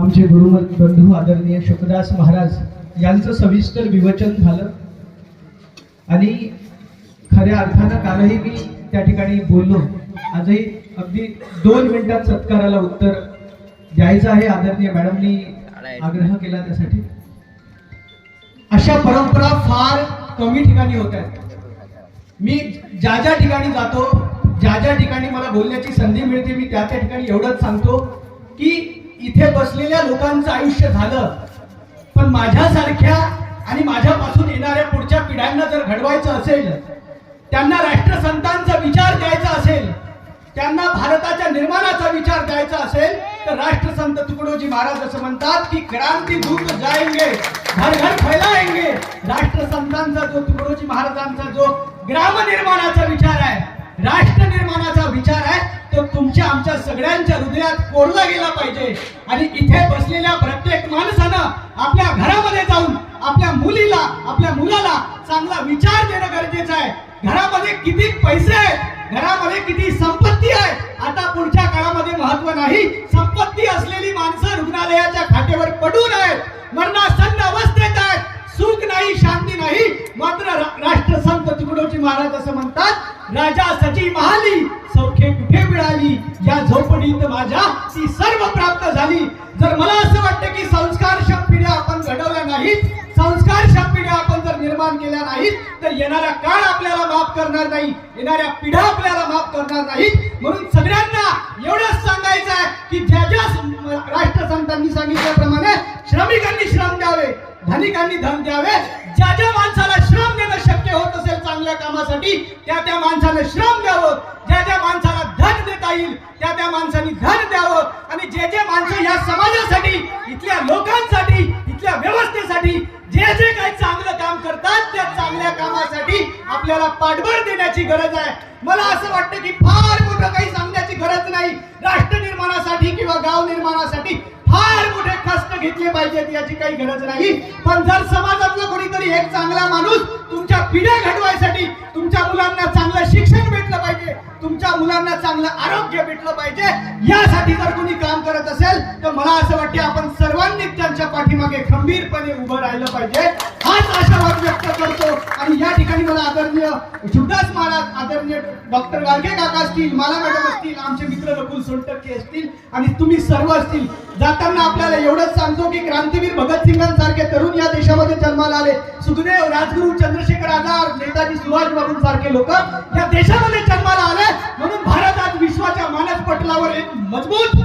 आमचे गुरुमत बंधू आदरणीय शुकदास महाराज यांचं सविस्तर विवचन झालं. आणि खऱ्या अर्थानं कालही मी त्या ठिकाणी बोललो. आजही अगदी दोन मिनिटात सत्काराला उत्तर द्यायचं आहे. आदरणीय मॅडमनी आग्रह केला त्यासाठी. अशा परंपरा फार कमी ठिकाणी होत आहेत. मी ज्या ज्या ठिकाणी जातो ज्या ज्या ठिकाणी मला बोलण्याची संधी मिळते मी त्या त्या ठिकाणी एवढंच सांगतो की इथे बसलेल्या लोकांचं आयुष्य झालं. पण माझ्यासारख्या आणि माझ्यापासून येणाऱ्या पुढच्या पिढ्यांना जर घडवायचं असेल त्यांना राष्ट्रसंतांचा विचार द्यायचा असेल त्यांना भारताच्या निर्माणाचा विचार द्यायचा असेल तर राष्ट्रसंत तुकडोजी महाराज असं म्हणतात की क्रांती दूत जाएंगे घर घर फैलाएंगे राष्ट्रसंतांचा जो तुकडोजी महाराजांचा जो ग्राम निर्माणाचा विचार आहे राष्ट्र निर्माणाचा विचार आहे तुमच्या आमच्या सगळ्यांच्या हृदयात कोरला गेला पाहिजे. आणि इथे बसलेल्या प्रत्येक माणसानं आपल्या घरामध्ये जाऊन आपल्या मुलीला आपल्या मुलाला चांगला विचार देणं गरजेचं आहे. घरामध्ये किती पैसे आहेत? घरामध्ये किती संपत्ती आहे? आता पुढच्या काळामध्ये महत्त्व नाही. संपत्ती असलेली माणसं रुग्णालयाच्या खाटेवर पडून आहेत. मरणासन्न अवस्थेत आहेत. सुख नाही शांती नाही. मात्र रा- राष्ट्रसंत तुकडोजी महाराज असं म्हणतात राजा सची महाली नाहीत तर येणारा काळ आपल्याला माफ करणार नाही येणाऱ्या पिढ्या आपल्याला माफ करणार नाहीत. म्हणून सगळ्यांना एवढंच सांगायचं आहे की ज्या ज्या राष्ट्रसंतांनी सांगितल्याप्रमाणे श्रमिकांनी श्रम द्यावे धनिकांनी धन द्यावे. ज्या ज्या माणसाला श्रम देणं शक्य होत असेल चांगल्या कामासाठी त्या त्या माणसाला श्रम द्यावं. ज्या ज्या माणसाला धन देता येईल त्या त्या माणसांनी धन द्यावं. आणि जे जे माणसं या समाजासाठी इथल्या लोकांसाठी इथल्या व्यवस्थेसाठी जे जे काही कामासाठी आपल्याला पाठबळ देण्याची गरज आहे. मला असं वाटतं की फार मोठं काही सांगण्याची गरज नाही. राष्ट्र निर्माणासाठी किंवा गाव निर्माणासाठी फार मोठे कष्ट घेतले पाहिजेत याची काही गरज नाही. पण जर समाजातला कोणीतरी एक चांगला माणूस तुमच्या पिढ्या घडवायसाठी तुमच्या मुलांना चांगलं शिक्षण पाहिजे. तुमच्या मुलांना चांगलं आरोग्य भेटलं पाहिजे. यासाठी जर कोणी काम करत असेल तर मला असं वाटते आपण सर्वांनी त्यांच्या पाठीमागे खंबीरपणे उभं राहिलं पाहिजे. हाच आशावाद व्यक्त करतो. आणि या ठिकाणी मला आदरणीय शिवदास महाराज आदरणीय डॉक्टर गाडगे काका असतील माला मॅडम असतील आमचे मित्र नकुल सोनटक्के असतील आणि तुम्ही सर्व असतील जाताना आपल्याला एवढंच सांगतो की क्रांतीवीर भगतसिंगांसारखे तरुण या देशामध्ये जन्माला आले. सुखदेव राजगुरू चंद्रशेखर आझाद नेताजी सुभाषबाबू सारखे लोक या देशामध्ये जन्माला आले. म्हणून भारत आज विश्वाच्या मानस पटलावर एक मजबूत